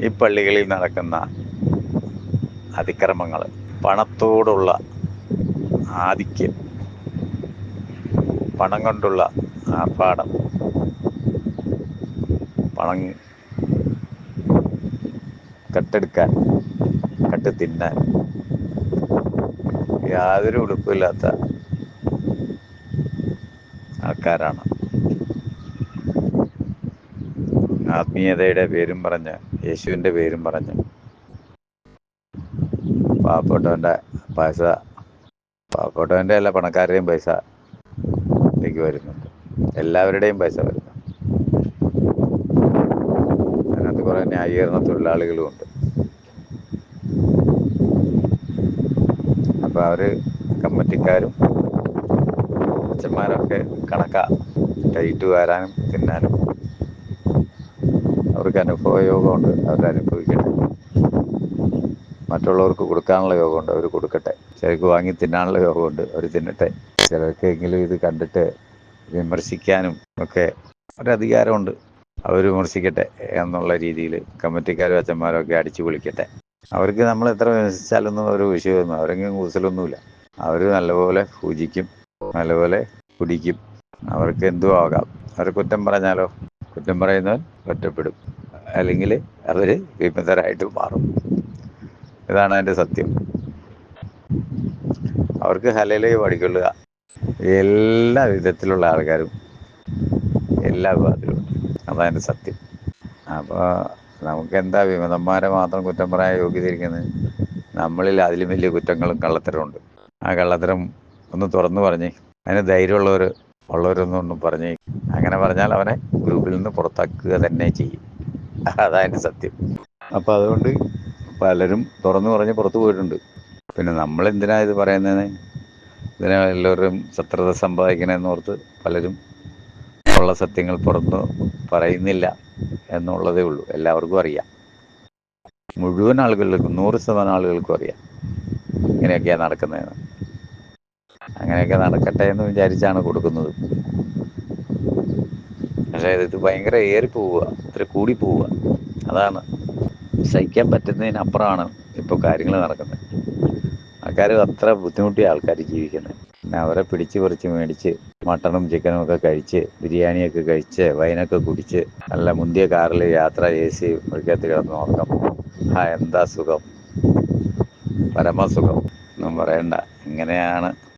ഈ പള്ളികളിൽ നടക്കുന്ന അതിക്രമങ്ങൾ പണത്തോടുള്ള ആധിക്യം പണം കൊണ്ടുള്ള ആർഭാടം പണം കട്ടെടുക്കാൻ കട്ട് തിന്നാൻ യാതൊരു ഉടുപ്പില്ലാത്ത ആൾക്കാരാണ് ആത്മീയതയുടെ പേരും പറഞ്ഞ് യേശുവിന്റെ പേരും പറഞ്ഞ്. പാവപ്പെട്ടവന്റെ പൈസ പാവപ്പെട്ടവന്റെ അല്ല പണക്കാരുടെയും പൈസ ഇതിലേക്ക് വരുന്നുണ്ട്. എല്ലാവരുടെയും പൈസ വരുന്നു അതിനകത്ത് കുറേ ന്യായീകരണ തൊഴിലാളികളും ഉണ്ട്. അപ്പോൾ അവർ കമ്മിറ്റിക്കാരും അച്ഛന്മാരൊക്കെ കണക്കാ. ടൈറ്റ് വരാനും തിന്നാനും. അവർക്ക് അനുഭവ യോഗമുണ്ട് അവർ അനുഭവിക്കട്ടെ മറ്റുള്ളവർക്ക് കൊടുക്കാനുള്ള യോഗമുണ്ട് അവർ കൊടുക്കട്ടെ. ചിലർക്ക് വാങ്ങി തിന്നാനുള്ള യോഗമുണ്ട് അവർ തിന്നട്ടെ. ചിലർക്കെങ്കിലും ഇത് കണ്ടിട്ട് വിമർശിക്കാനും ഒക്കെ ഒരധികാരമുണ്ട്. അവർ വിമർശിക്കട്ടെ എന്നുള്ള രീതിയിൽ കമ്മിറ്റിക്കാരും അച്ഛന്മാരും ഒക്കെ അടിച്ചു പൊളിക്കട്ടെ. അവർക്ക് നമ്മൾ എത്ര വിമർശിച്ചാലൊന്നും ഒരു വിഷയമൊന്നും അവരെങ്കിലും കൂസലൊന്നുമില്ല. അവർ നല്ലപോലെ പൂജിക്കും നല്ലപോലെ കുടിക്കും. അവർക്ക് എന്തും ആകാം. അവർ കുറ്റം പറഞ്ഞാലോ? കുറ്റം പറയുന്നവൻ ഒറ്റപ്പെടും. അല്ലെങ്കിൽ അവർ വിമതരായിട്ട് മാറും. ഇതാണ് അതിന്റെ സത്യം. അവർക്ക് ഹലയിലേ പഠിക്കൊള്ളുക. എല്ലാ വിധത്തിലുള്ള ആൾക്കാരും എല്ലാ വിഭാഗത്തിലും അതാണ് സത്യം. അപ്പോൾ നമുക്കെന്താ വിമതന്മാരെ മാത്രം കുറ്റം പറയാൻ യോഗ്യത ഇരിക്കുന്നത് നമ്മളിൽ അതിലും വലിയ കുറ്റങ്ങളും കള്ളത്തരമുണ്ട് ആ കള്ളത്തരം ഒന്ന് തുറന്നു പറഞ്ഞ് അതിന് ധൈര്യമുള്ളവർ ഉള്ളവരൊന്നും പറഞ്ഞ് അങ്ങനെ പറഞ്ഞാൽ അവനെ ഗ്രൂപ്പിൽ നിന്ന് പുറത്താക്കുക തന്നെ ചെയ്യും. അതാണ് സത്യം. അപ്പോൾ അതുകൊണ്ട് പലരും തുറന്നു പറഞ്ഞ് പുറത്തു പോയിട്ടുണ്ട്. പിന്നെ നമ്മൾ എന്തിനാ ഇത് പറയുന്നത് ഇതിനെ എല്ലാവരും ശത്രുത സമ്പാദിക്കണമെന്ന് ഓർത്ത് പലരും ഉള്ള സത്യങ്ങൾ പുറത്ത് പറയുന്നില്ല എന്നുള്ളതേ ഉള്ളൂ. എല്ലാവർക്കും അറിയാം. മുഴുവൻ ആളുകൾക്കും നൂറ് ശതമാനം ആളുകൾക്കും അറിയാം ഇങ്ങനെയൊക്കെയാണ് നടക്കുന്നതെന്ന്. അങ്ങനെയൊക്കെ നടക്കട്ടെ എന്ന് വിചാരിച്ചാണ് കൊടുക്കുന്നത്. പക്ഷേ ഇത് ഭയങ്കര ഏറി പോവുക ഇത്ര കൂടി പോവുക. അതാണ്. സഹിക്കാൻ പറ്റുന്നതിനപ്പുറമാണ് ഇപ്പോൾ കാര്യങ്ങൾ നടക്കുന്നത്. ആൾക്കാർ അത്ര ബുദ്ധിമുട്ടിയ ആൾക്കാർ ജീവിക്കുന്നത്. പിന്നെ അവരെ പിടിച്ച് പറിച്ച് മേടിച്ച് മട്ടണും ചിക്കനും ഒക്കെ കഴിച്ച് ബിരിയാണിയൊക്കെ കഴിച്ച് വൈനൊക്കെ കുടിച്ച് നല്ല മുന്തിയ കാറിൽ യാത്ര എ സി കിടന്ന് നോക്കാം ആ എന്താ സുഖം? പരമസുഖം. ഒന്നും പറയണ്ട. ഇങ്ങനെയാണ്